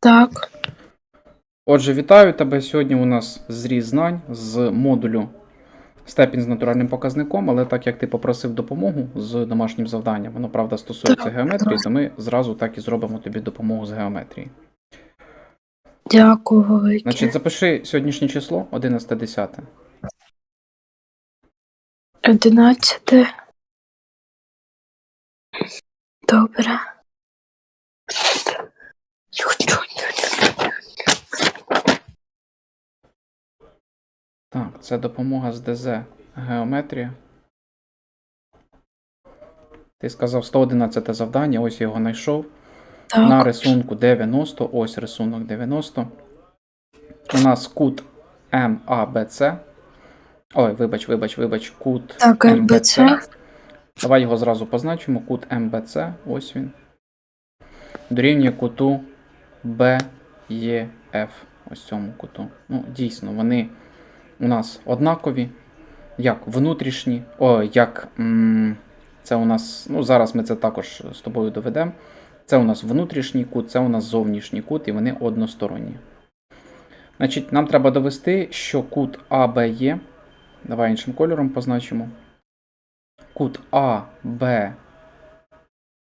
Так. Отже, вітаю тебе. Сьогодні у нас зріз знань з модулю степінь з натуральним показником, але так як ти попросив допомогу з домашнім завданням, воно правда стосується Так, геометрії, так. то ми зразу так і зробимо тобі допомогу з геометрії. Дякую велике. Значить, запиши сьогоднішнє число 11.10. Одинадцяте. Добре. Так, це допомога з ДЗ геометрія. Ти сказав 111 завдання, ось я його знайшов. На рисунку 90, ось рисунок 90. У нас кут МАБЦ. Ой, вибач, вибач, вибач, кут Так, МБЦ. МБЦ. Давай його зразу позначимо. Кут МБЦ, ось він. Дорівнює куту БЕФ. Ось цьому куту. Ну, дійсно, вони у нас однакові. Як внутрішні. О, як. м, це у нас. Ну, зараз ми це також з тобою доведемо. Це у нас внутрішній кут, це у нас зовнішній кут, і вони односторонні. Значить, нам треба довести, що кут АБЕ. Давай іншим кольором позначимо. Кут АБ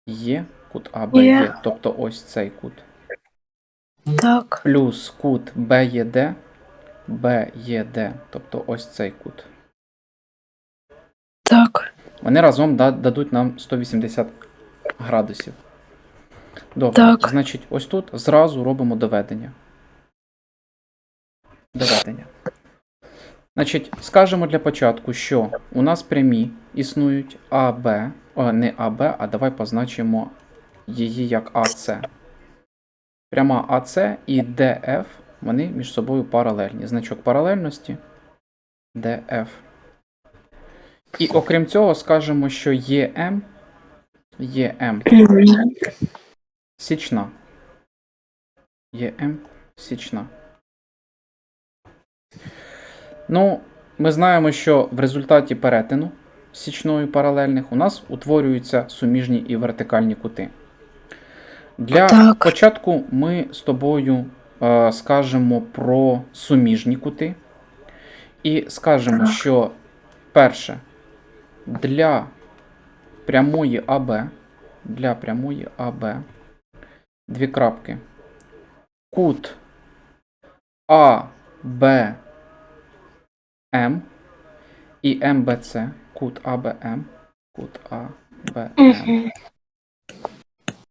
є. Кут АБ є, тобто ось цей кут. Так. Плюс кут БЄД. БЄД, тобто ось цей кут. Так. Вони разом дадуть нам 180 градусів. Добре, Так. значить, ось тут зразу робимо доведення. Доведення. Значить, скажемо для початку, що у нас прямі існують АБ, о, не АБ, а давай позначимо її як АЦ. Пряма АЦ і ДФ, вони між собою паралельні. Значок паралельності ДФ. І окрім цього, скажемо, що ЄМ, ЄМ січна. ЄМ січна. Ну, ми знаємо, що в результаті перетину січною паралельних у нас утворюються суміжні і вертикальні кути. Для Так. початку ми з тобою скажемо про суміжні кути. І скажемо, що перше, для прямої АБ, для прямої АБ, дві крапки, кут АБМ і МБЦ, кут АБМ, кут АБМ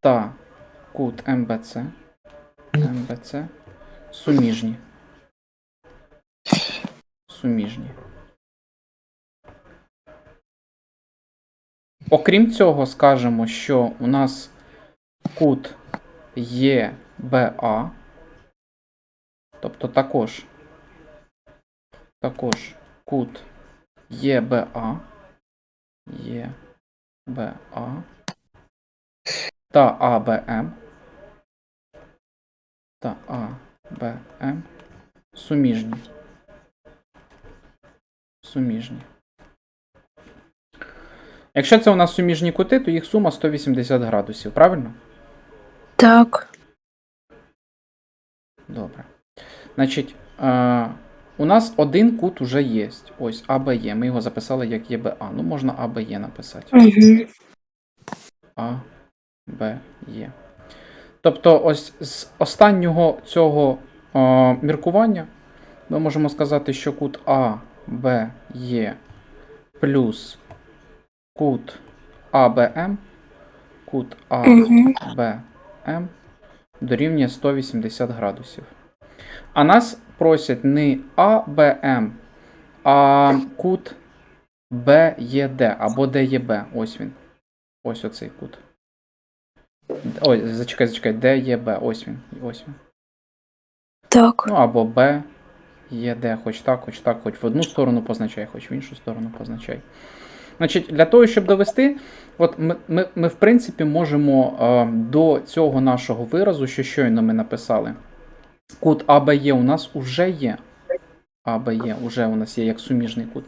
та. Кут МБЦ, МБЦ суміжні. Суміжні. Окрім цього, скажемо, що у нас кут ЄБА, тобто також, також кут ЄБА, ЄБА та АБМ та АБМ суміжні. Суміжні. Якщо це у нас суміжні кути, то їх сума 180 градусів, правильно? Так. Добре. Значить, е, у нас один кут уже є. Ось АБЄ. Ми його записали як ЄБА. Ну, можна АБЄ написати. Мгм. А, Б, Є. Тобто, ось з останнього цього е, міркування ми можемо сказати, що кут А, Б, Є плюс кут АБМ, кут А, Б, М дорівнює 180 градусів. А нас просять не АБМ, а кут БЄД або ДЄБ. Ось він. Ось оцей кут. Ой, зачекай, зачекай, ДЄБ. Ось він. Ось він. Так. Ну або Б, ЄД, хоч так, хоч так, хоч в одну сторону позначай, хоч в іншу сторону позначай. Значить, для того, щоб довести, от ми, ми, ми в принципі можемо е, до цього нашого виразу, що щойно ми написали, кут АБЄ у нас уже є. АБЄ уже у нас є як суміжний кут.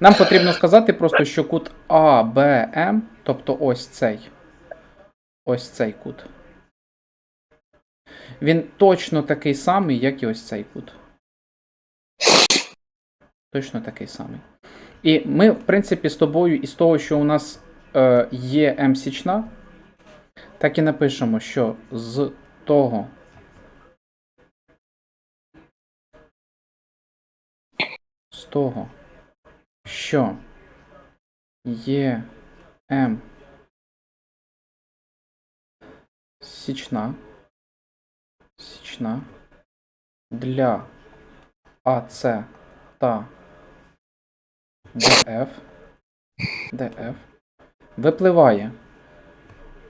Нам потрібно сказати просто, що кут АБМ, тобто ось цей. Ось цей кут. Він точно такий самий, як і ось цей кут. Точно такий самий. І ми, в принципі, з тобою, із того, що у нас е, є М січна, так і напишемо, що з того. З того, що є М січна, січна для АЦ та ДФ, ДФ випливає.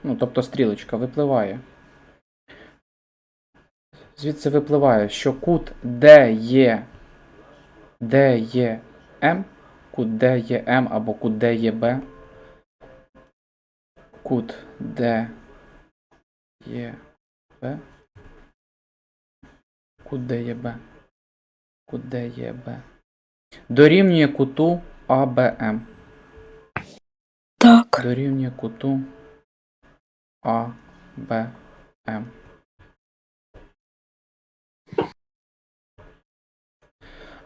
Ну, тобто стрілочка випливає. Звідси випливає, що кут Д є Д є кут Д є М або кут Д є Б. Кут Д є Б. Кут Д є Б. Кут Д є Б. Дорівнює куту АБМ. Так. Дорівнює куту АБМ.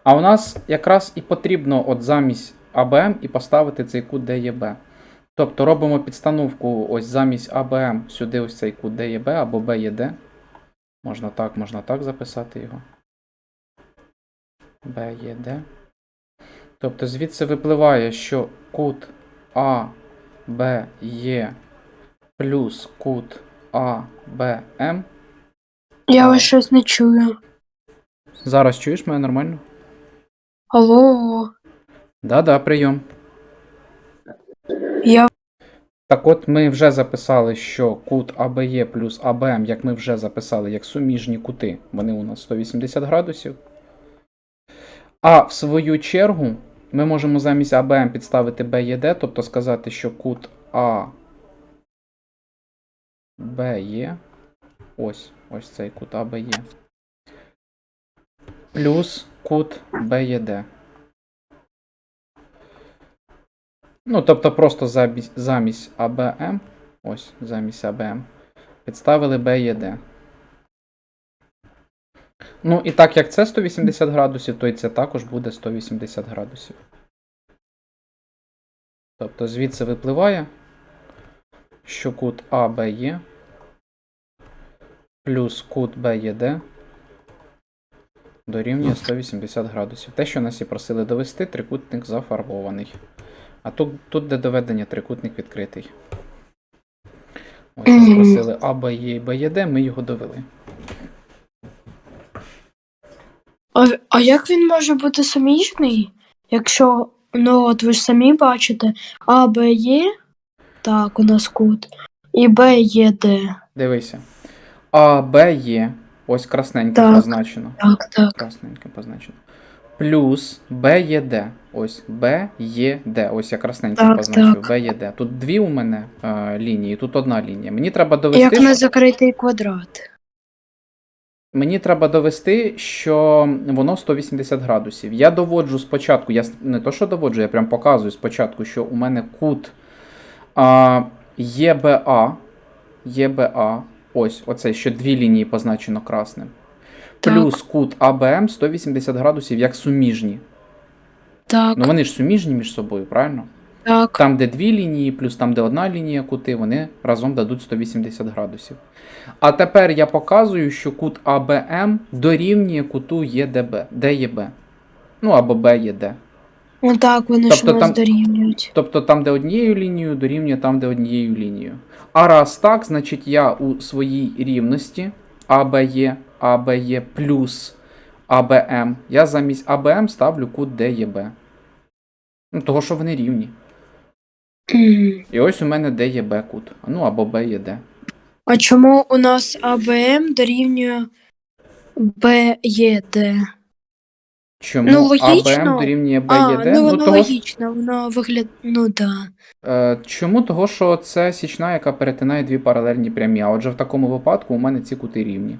А у нас якраз і потрібно от замість АБМ і поставити цей кут ДЄБ. Тобто робимо підстановку ось замість АБМ сюди ось цей кут ДЄБ або БЄД. Можна так, можна так записати його. БЄД. Тобто звідси випливає, що кут АБЄ плюс кут АБМ. Я вас щось не чую. Зараз чуєш мене нормально? Алло. Да-да, прийом. Я Так от ми вже записали, що кут АБЄ плюс АБМ, як ми вже записали, як суміжні кути, вони у нас 180 градусів. А в свою чергу ми можемо замість АБМ підставити БЄД, тобто сказати, що кут А БЄ, ось, ось цей кут АБЄ, плюс кут БЄД. Ну, тобто просто замість, АБМ, ось замість АБМ, підставили БЄД. Ну, і так як це 180 градусів, то і це також буде 180 градусів. Тобто звідси випливає, що кут АБЄ плюс кут БЄД дорівнює 180 градусів. Те, що нас і просили довести, трикутник зафарбований. А тут, тут де доведення трикутник відкритий. Ось нас просили А, Б, Є і Б, Є, Д, ми його довели. А, а як він може бути суміжний? Якщо, ну от ви ж самі бачите, А, Б є, так, у нас кут, і Б є Д. Дивися. А, Б, Є. Ось красненьке Так. позначено. Так, так. Красненьке позначено. Плюс Є, Д. Ось Є, Д. Ось я красненьке позначив. Є, Д. Тут дві у мене е, лінії, тут одна лінія. Мені треба довести. Як на закритий квадрат. Мені треба довести, що воно 180 градусів. Я доводжу спочатку, я не то, що доводжу, я прям показую спочатку, що у мене кут а, ЄБА, ЄБА, ось оце, що дві лінії позначено красним. Так. Плюс кут АБМ 180 градусів як суміжні. Так, Ну вони ж суміжні між собою, правильно? так. Там, де дві лінії, плюс там, де одна лінія кути, вони разом дадуть 180 градусів. А тепер я показую, що кут АБМ дорівнює куту ЄДБ, ДЄБ. Ну або БЄД. Ну так, вони ж Тобто нас там- дорівнюють. Тобто там, де однією лінією, дорівнює там, де однією лінією. А раз так, значить я у своїй рівності АБЄ, АБЄ плюс АБМ, я замість АБМ ставлю кут ДЄБ. Ну, того, що вони рівні. І ось у мене ДЄБ кут. Ну або БЄД. А чому у нас АБМ дорівнює БЄД? Чому Ну, логічно. АБМ дорівнює А, БЄД? ну воно того, логічно, воно виглядає. Ну да. е, чому? Того, що це січна, яка перетинає дві паралельні прямі. А отже, в такому випадку у мене ці кути рівні.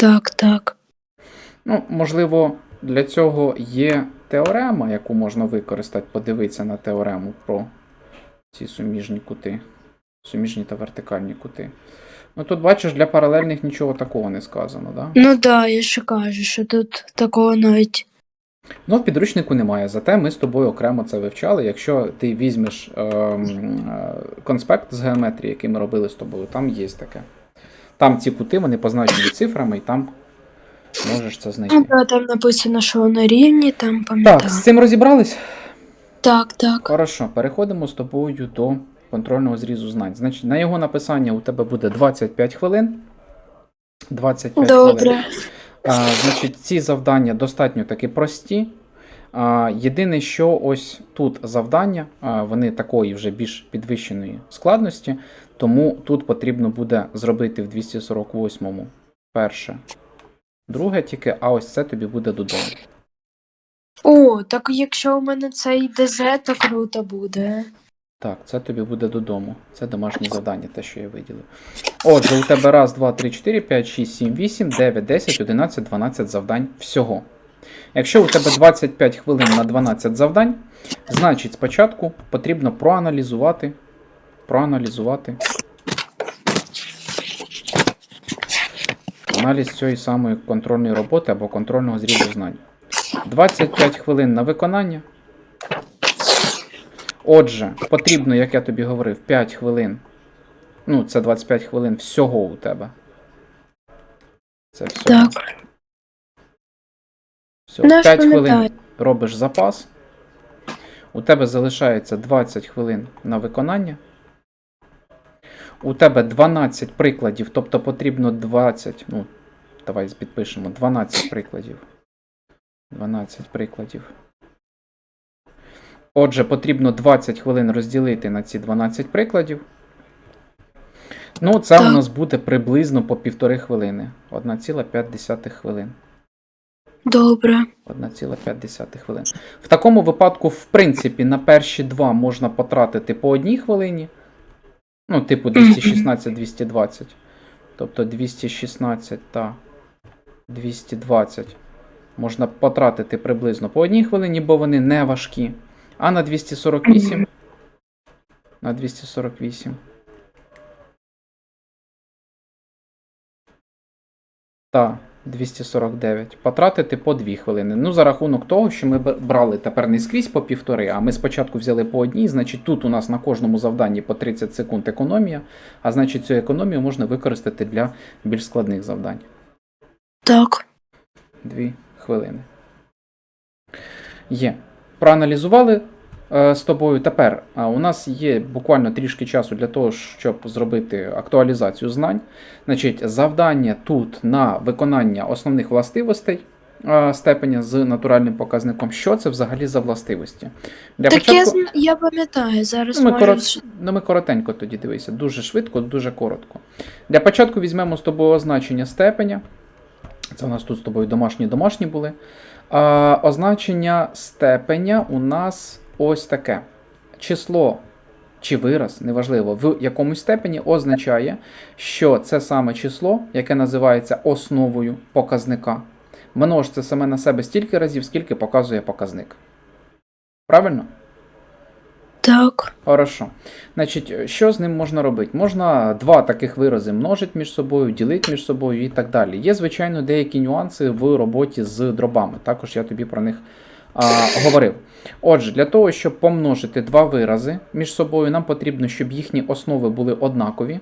Так, так. Ну, можливо, для цього є теорема, яку можна використати, подивитися на теорему про ці суміжні кути, суміжні та вертикальні кути. Ну тут бачиш, для паралельних нічого такого не сказано, да? Ну да, я ще кажу, що тут такого навіть. Ну, в підручнику немає, зате ми з тобою окремо це вивчали. Якщо ти візьмеш ем, е, конспект з геометрії, який ми робили з тобою, там є таке. Там ці кути, вони позначені цифрами, і там можеш це Ну знайти. да, там написано, що воно рівні, там Так, з цим розібрались? Так, так. Хорошо, переходимо з тобою до контрольного зрізу знань. Значить, на його написання у тебе буде 25 хвилин. 25 хвилин. Добре. А, значить, ці завдання достатньо таки прості. А, єдине, що ось тут завдання, а, вони такої вже більш підвищеної складності, тому тут потрібно буде зробити в 248-му перше, друге тільки, а ось це тобі буде додому. О, так якщо у мене цей ДЗ, то круто буде. Так, це тобі буде додому. Це домашнє завдання, те, що я виділив. Отже, у тебе раз, два, три, чотири, п'ять, шість, сім, вісім, дев'ять, десять, одинадцять, дванадцять завдань всього. Якщо у тебе 25 хвилин на 12 завдань, значить спочатку потрібно проаналізувати. Проаналізувати. Аналіз цієї самої контрольної роботи або контрольного зрізу знань. 25 хвилин на виконання. Отже, потрібно, як я тобі говорив, 5 хвилин. Ну, це 25 хвилин всього у тебе. Це всього. Так. Всього. Наш 5 хвилин робиш запас. У тебе залишається 20 хвилин на виконання. У тебе 12 прикладів, тобто потрібно 20. Ну, давай підпишемо 12 прикладів. 12 прикладів. Отже, потрібно 20 хвилин розділити на ці 12 прикладів. Ну, це у нас буде приблизно по півтори хвилини. 1,5 хвилин. Добре. 1,5 хвилин. В такому випадку, в принципі, на перші два можна потратити по одній хвилині. Ну, типу 216-220. Тобто 216 та 220 можна потратити приблизно по одній хвилині, бо вони не важкі. А на 248. На 248. Та 249. Потратити по 2 хвилини. Ну, за рахунок того, що ми брали тепер не скрізь по півтори, а ми спочатку взяли по одній, значить тут у нас на кожному завданні по 30 секунд економія, а значить цю економію можна використати для більш складних завдань. Так. 2 хвилини. Є. Проаналізували з тобою. Тепер е, у нас є буквально трішки часу для того, щоб зробити актуалізацію знань. Значить, завдання тут на виконання основних властивостей е, степеня з натуральним показником. Що це взагалі за властивості? Для так я, я пам'ятаю, зараз Ну, ми, можу... корот... ну, ми коротенько тоді дивися, дуже швидко, дуже коротко. Для початку візьмемо з тобою означення степеня. Це у нас тут з тобою домашні домашні були. А, означення степеня у нас ось таке. Число чи вираз, неважливо, в якомусь степені означає, що це саме число, яке називається основою показника, множиться саме на себе стільки разів, скільки показує показник. Правильно? Так. Хорошо. Значить, що з ним можна робити? Можна два таких вирази множити між собою, ділити між собою і так далі. Є, звичайно, деякі нюанси в роботі з дробами. Також я тобі про них а, говорив. Отже, для того, щоб помножити два вирази між собою, нам потрібно, щоб їхні основи були однакові.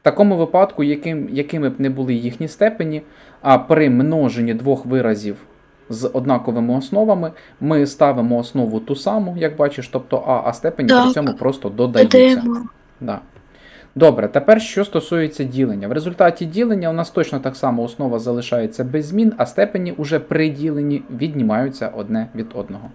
В такому випадку, яким, якими б не були їхні степені, а при множенні двох виразів з однаковими основами, ми ставимо основу ту саму, як бачиш, тобто А, а степені при цьому просто додаються. Да. Добре, тепер що стосується ділення. В результаті ділення у нас точно так само основа залишається без змін, а степені уже при діленні віднімаються одне від одного.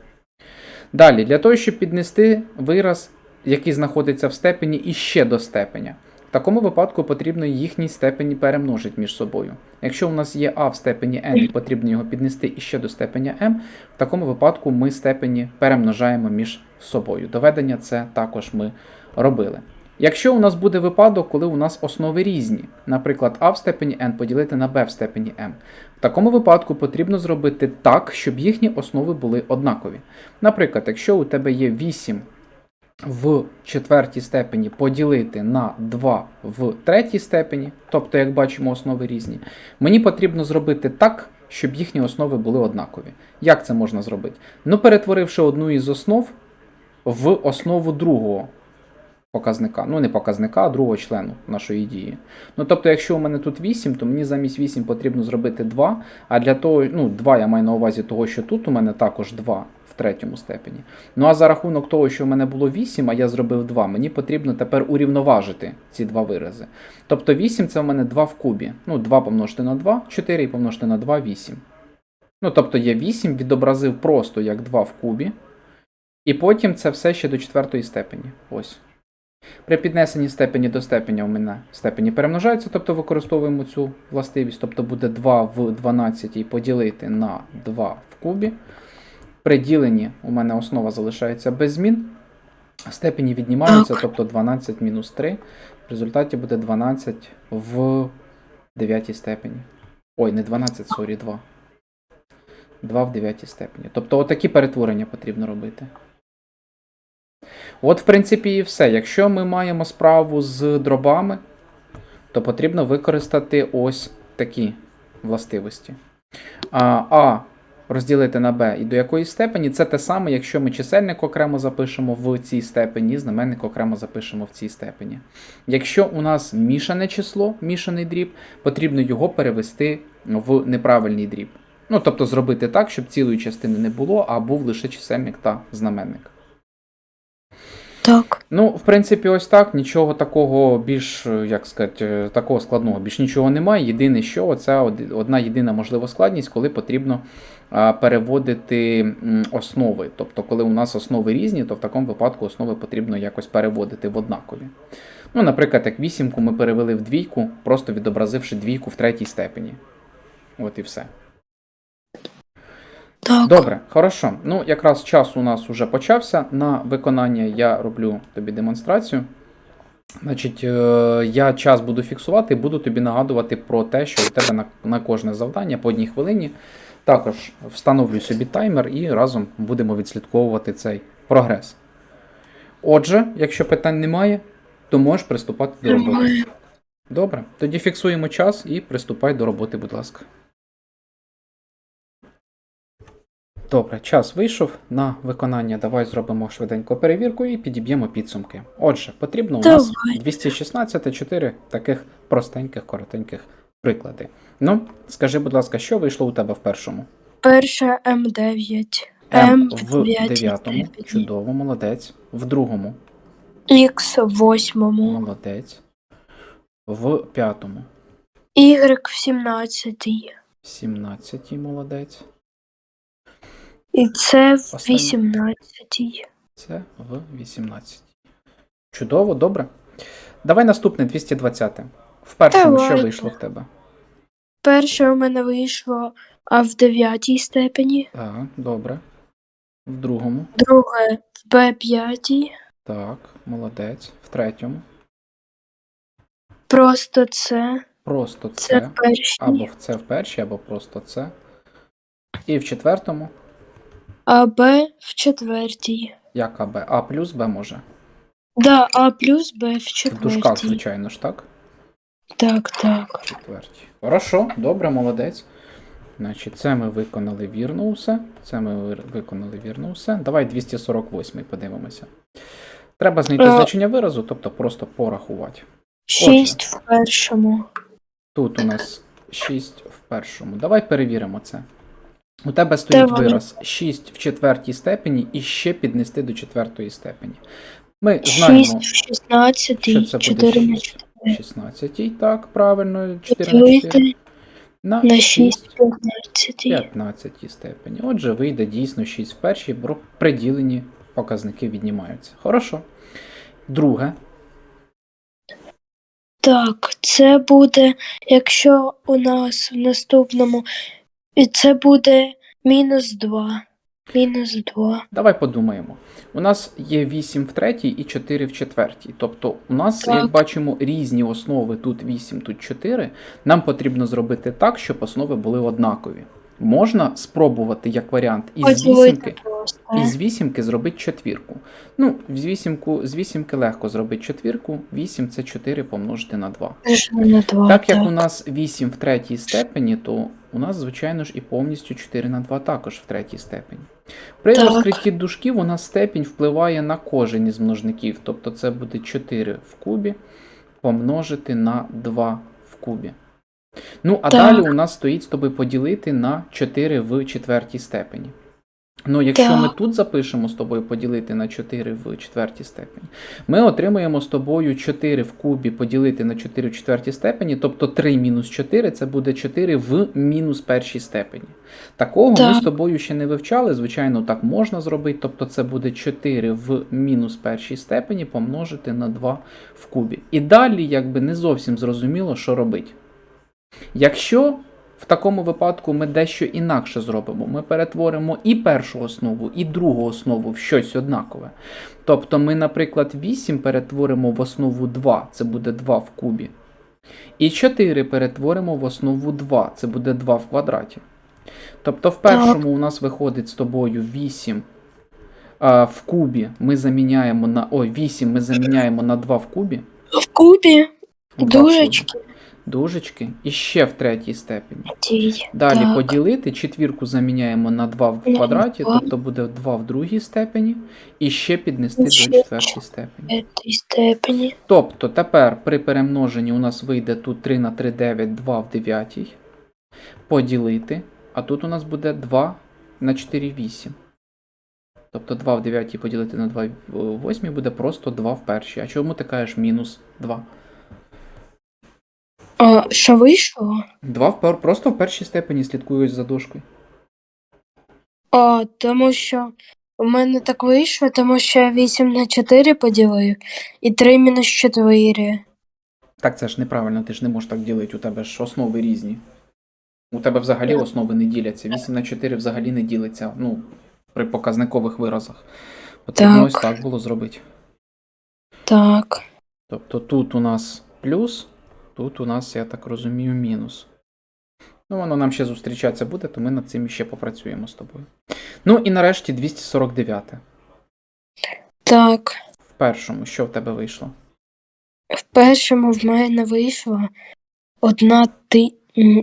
Далі, для того, щоб піднести вираз, який знаходиться в степені, іще до степеня. В такому випадку потрібно їхні степені перемножити між собою. Якщо у нас є а в степені n і потрібно його піднести іще до степеня m, в такому випадку ми степені перемножаємо між собою. Доведення це також ми робили. Якщо у нас буде випадок, коли у нас основи різні, наприклад, а в степені n поділити на b в степені m, в такому випадку потрібно зробити так, щоб їхні основи були однакові. Наприклад, якщо у тебе є 8 в четвертій степені поділити на 2 в третій степені, тобто, як бачимо, основи різні, мені потрібно зробити так, щоб їхні основи були однакові. Як це можна зробити? Ну, перетворивши одну із основ в основу другого показника. Ну, не показника, а другого члену нашої дії. Ну, тобто, якщо у мене тут 8, то мені замість 8 потрібно зробити 2, а для того, ну, 2 я маю на увазі того, що тут у мене також 2 в третьому степені. Ну а за рахунок того, що в мене було 8, а я зробив 2, мені потрібно тепер урівноважити ці два вирази. Тобто 8 це в мене 2 в кубі. Ну, 2 помножити на 2, 4 і помножити на 2, 8. Ну, тобто я 8 відобразив просто як 2 в кубі. І потім це все ще до четвертої степені. Ось. При піднесенні степені до степеня у мене степені перемножаються, тобто використовуємо цю властивість, тобто буде 2 в 12 поділити на 2 в кубі. При діленні у мене основа залишається без змін. Степені віднімаються, тобто 12 мінус 3. В результаті буде 12 в 9 степені. Ой, не 12, сорі, 2. 2 в 9 степені. Тобто отакі перетворення потрібно робити. От, в принципі, і все. Якщо ми маємо справу з дробами, то потрібно використати ось такі властивості. А, а розділити на b і до якої степені це те саме, якщо ми чисельник окремо запишемо в цій степені, знаменник окремо запишемо в цій степені. Якщо у нас мішане число, мішаний дріб, потрібно його перевести в неправильний дріб. Ну, тобто зробити так, щоб цілої частини не було, а був лише чисельник та знаменник. Так. Ну, в принципі, ось так. Нічого такого більш, е, як сказати, е, такого складного більш нічого немає. Єдине, що це одна єдина можлива складність, коли потрібно переводити основи. Тобто, коли у нас основи різні, то в такому випадку основи потрібно якось переводити в однакові. Ну, наприклад, як вісімку ми перевели в двійку, просто відобразивши двійку в третій степені. От і все. Так. Добре, хорошо. Ну, якраз час у нас вже почався. На виконання я роблю тобі демонстрацію. Значить, е, я час буду фіксувати буду тобі нагадувати про те, що у тебе на, на кожне завдання по одній хвилині. Також встановлюй собі таймер і разом будемо відслідковувати цей прогрес. Отже, якщо питань немає, то можеш приступати до роботи. Добре, тоді фіксуємо час і приступай до роботи, будь ласка. Добре, час вийшов на виконання. Давай зробимо швиденько перевірку і підіб'ємо підсумки. Отже, потрібно у нас 216 4 таких простеньких, коротеньких приклади. Ну, скажи, будь ласка, що вийшло у тебе в першому? Перше М9. М М в дев'ятому. Чудово, молодець. В другому. Х в восьмому. Молодець. В п'ятому. Y в сімнадцятій. 17 молодець. І це в Останнє. вісімнадцятій. Це в 18. Чудово, добре. Давай наступне 220. В першому що вийшло в тебе? Перше у мене вийшло а в дев'ятій степені, Так, добре. В другому. друге в Б5, Так, молодець. В третьому. просто це, Просто це це. в першій, Або в це в першій, або просто це. І в четвертому. А Б в четвертій. Як АБ? А плюс Б може. Да, А плюс Б в В дужках, четвертій. звичайно ж, так? Так, так. Четвертій. Хорошо, добре, молодець. Значить, це ми виконали вірно усе. Це ми ви- виконали вірно усе. Давай 248 подивимося. Треба знайти Е. значення виразу, тобто просто порахувати. Шість в першому. Тут у нас 6 в першому. Давай перевіримо це. У тебе стоїть Давай. вираз 6 в четвертій степені і ще піднести до четвертої степені. Ми знаємо, Шість в шістнадцятій, що це буде на 6 в 16. Так, правильно, 4 на 4. На на 6 в п'ятнадцятій. 15 степені. Отже, вийде дійсно 6 в першій, бо приділені показники віднімаються. Хорошо. Друге. Так, це буде, якщо у нас в наступному, і це буде мінус 2. Мінус 2. Давай подумаємо. У нас є 8 в третій і 4 в четвертій. Тобто, у нас, Так. як бачимо, різні основи тут 8, тут 4. Нам потрібно зробити так, щоб основи були однакові. Можна спробувати як варіант із вісімки, із вісімки зробити четвірку. Ну, з вісімку, з вісімки легко зробити четвірку. 8 це 4 помножити на 2. На два, Так як у нас 8 в третій степені, то у нас, звичайно ж, і повністю 4 на 2 також в третій степені. При Так. розкритті дужків у нас степінь впливає на кожен із множників, тобто це буде 4 в кубі помножити на 2 в кубі. Ну, а Так. далі у нас стоїть з тобою поділити на 4 в четвертій степені. Ну, якщо Так. ми тут запишемо з тобою поділити на 4 в четвертій степені, ми отримаємо з тобою 4 в кубі поділити на 4 в четвертій степені, тобто 3 мінус 4 це буде 4 в мінус першій степені. Такого ми з тобою ще не вивчали. Звичайно, так можна зробити. Тобто це буде 4 в мінус першій степені помножити на 2 в кубі. І далі, якби не зовсім зрозуміло, що робити. Якщо в такому випадку ми дещо інакше зробимо, ми перетворимо і першу основу, і другу основу в щось однакове. Тобто ми, наприклад, 8 перетворимо в основу 2, це буде 2 в кубі. І 4 перетворимо в основу 2, це буде 2 в квадраті. Тобто в першому у нас виходить з тобою 8 а, в кубі ми заміняємо на. Ой, 8 ми заміняємо на 2 в кубі. В кубі в кубі. дужечки. Дужечки. І ще в третій степені. Далі так. поділити, четвірку заміняємо на 2 в квадраті, тобто буде 2 в другій степені, і ще піднести до четвертій степені. Степені. Тобто тепер при перемноженні у нас вийде тут 3 на 3, 9, 2 в 9. Поділити, а тут у нас буде 2 на 4, 8. Тобто 2 в 9 поділити на 2 в 8 буде просто 2 в першій. А чому ти кажеш мінус 2? Що вийшло? 2 в просто в першій степені слідкують за дошкою. А, тому що у мене так вийшло, тому що я 8 на 4 поділив і 3 мінус 4. Так це ж неправильно, ти ж не можеш так ділити, у тебе ж основи різні. У тебе взагалі основи не діляться. 8 на 4 взагалі не ділиться, ну, при показникових виразах. Потрібно Так. ось так було зробити. Так. Тобто тут у нас плюс, тут у нас, я так розумію, мінус. Ну, воно нам ще зустрічатися буде, то ми над цим ще попрацюємо з тобою. Ну і нарешті 249. Так. В першому, що в тебе вийшло? В першому в мене вийшло одна ти...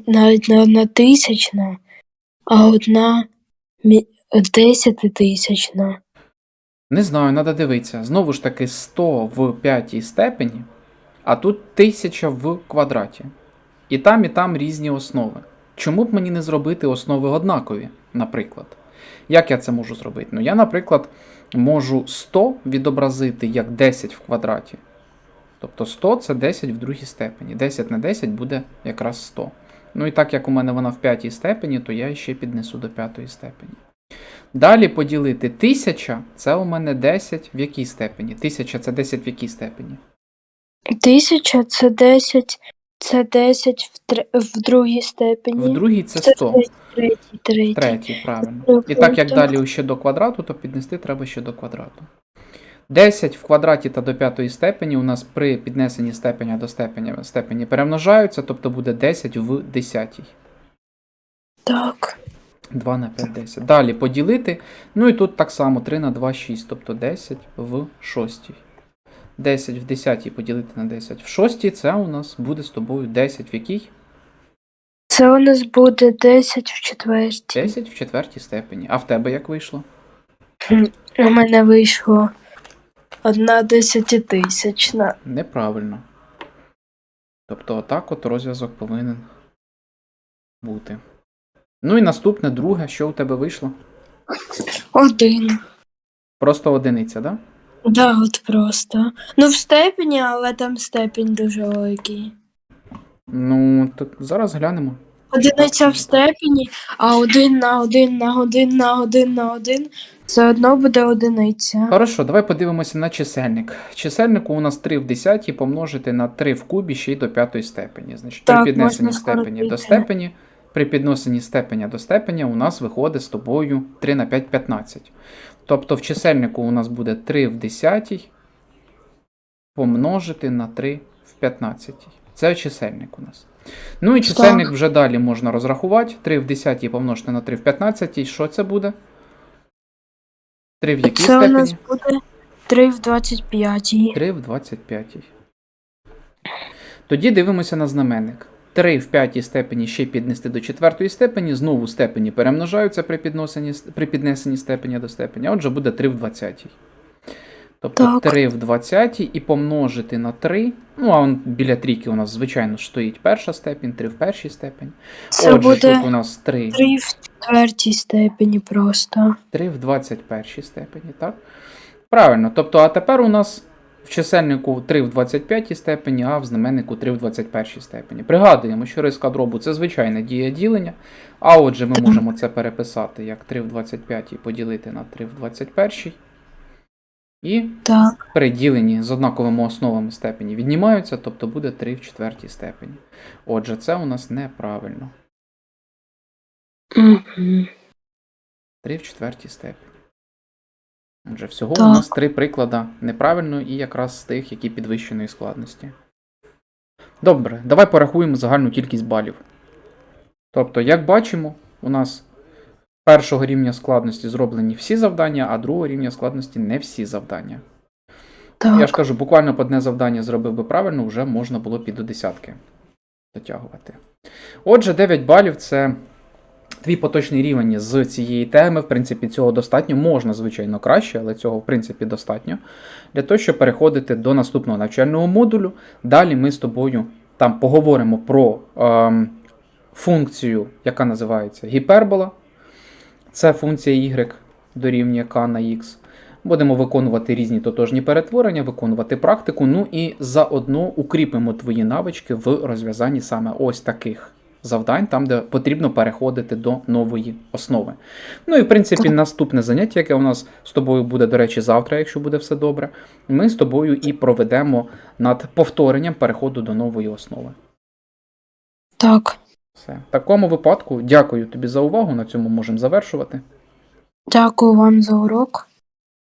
навіть не одна тисячна, а одна мі... десятитисячна. Не знаю, треба дивитися. Знову ж таки, 100 в п'ятій степені, а тут 1000 в квадраті. І там, і там різні основи. Чому б мені не зробити основи однакові, наприклад? Як я це можу зробити? Ну, я, наприклад, можу 100 відобразити як 10 в квадраті. Тобто 100 це 10 в другій степені. 10 на 10 буде якраз 100. Ну і так як у мене вона в п'ятій степені, то я ще піднесу до п'ятої степені. Далі поділити 1000 це у мене 10 в якій степені? 1000 це 10 в якій степені? Тисяча це 10, це 10 в, тр... в другій степені. В другій це Це 100. третій, третій. Третій, правильно. І так як далі ще до квадрату, то піднести треба ще до квадрату. 10 в квадраті та до п'ятої степені у нас при піднесенні степеня до степені, степені перемножаються, тобто буде 10 в десятій. Так. 2 на 5, 10. Далі поділити. Ну і тут так само 3 на 2, 6, тобто 10 в 6. 10 в 10 поділити на 10 в 6, це у нас буде з тобою 10 в якій? Це у нас буде 10 в четвертій. 10 в четвертій степені. А в тебе як вийшло? У мене вийшло одна десятитисячна. Неправильно. Тобто, отак от розв'язок повинен бути. Ну і наступне, друге, що у тебе вийшло? Один. Просто одиниця, да? Да, от просто. Ну, в степені, але там степінь дуже великий. Ну, так зараз глянемо. Одиниця в степені, а один на один на один на один на один все одно буде одиниця. Хорошо, давай подивимося на чисельник. Чисельнику у нас 3 в 10 помножити на 3 в кубі ще й до п'ятої степені. Значить, при Так, піднесенні можна степені до степені, при піднесенні степеня до степеня у нас виходить з тобою 3 на 5 15. Тобто в чисельнику у нас буде 3 в 10 помножити на 3 в 15. Це чисельник у нас. Ну і чисельник вже далі можна розрахувати. 3 в 10 помножити на 3 в 15. Що це буде? 3 в якій Це у нас буде 3 в 25. 3 в 25. Тоді дивимося на знаменник. 3 в п'ятій степені ще піднести до четвертої степені, знову степені перемножаються при, підносенні, при піднесенні степеня до степені, отже буде 3 в 20. Тобто Так. 3 в 20 і помножити на 3. Ну, а он біля трійки у нас, звичайно, стоїть перша степінь, 3 в першій степені. Це Отже, буде тут у нас 3, 3 в четвертій степені просто. 3 в 21 степені, так? Правильно. Тобто, а тепер у нас в чисельнику 3 в 25 степені, а в знаменнику 3 в 21 степені. Пригадуємо, що риска дробу це звичайне дія ділення. А отже, ми можемо це переписати як 3 в 25 поділити на 3 в 21. І Так. при діленні з однаковими основами степені віднімаються, тобто буде 3 в четвертій степені. Отже, це у нас неправильно. Угу. 3 в четвертій степені. Отже, всього Так. у нас три приклади неправильно і якраз з тих, які підвищеної складності. Добре, давай порахуємо загальну кількість балів. Тобто, як бачимо, у нас першого рівня складності зроблені всі завдання, а другого рівня складності не всі завдання. Так. Я ж кажу, буквально по одне завдання зробив би правильно, вже можна було під до десятки дотягувати. Отже, 9 балів це твій поточний рівень з цієї теми. В принципі, цього достатньо. Можна, звичайно, краще, але цього, в принципі, достатньо. Для того, щоб переходити до наступного навчального модулю. Далі ми з тобою там поговоримо про ем, функцію, яка називається гіпербола. Це функція y дорівнює k на x. Будемо виконувати різні тотожні перетворення, виконувати практику, ну і заодно укріпимо твої навички в розв'язанні саме ось таких завдань, там, де потрібно переходити до нової основи. Ну і в принципі, наступне заняття, яке у нас з тобою буде, до речі, завтра, якщо буде все добре, ми з тобою і проведемо над повторенням переходу до нової основи. Так. Все. В такому випадку, дякую тобі за увагу. На цьому можемо завершувати. Дякую вам за урок.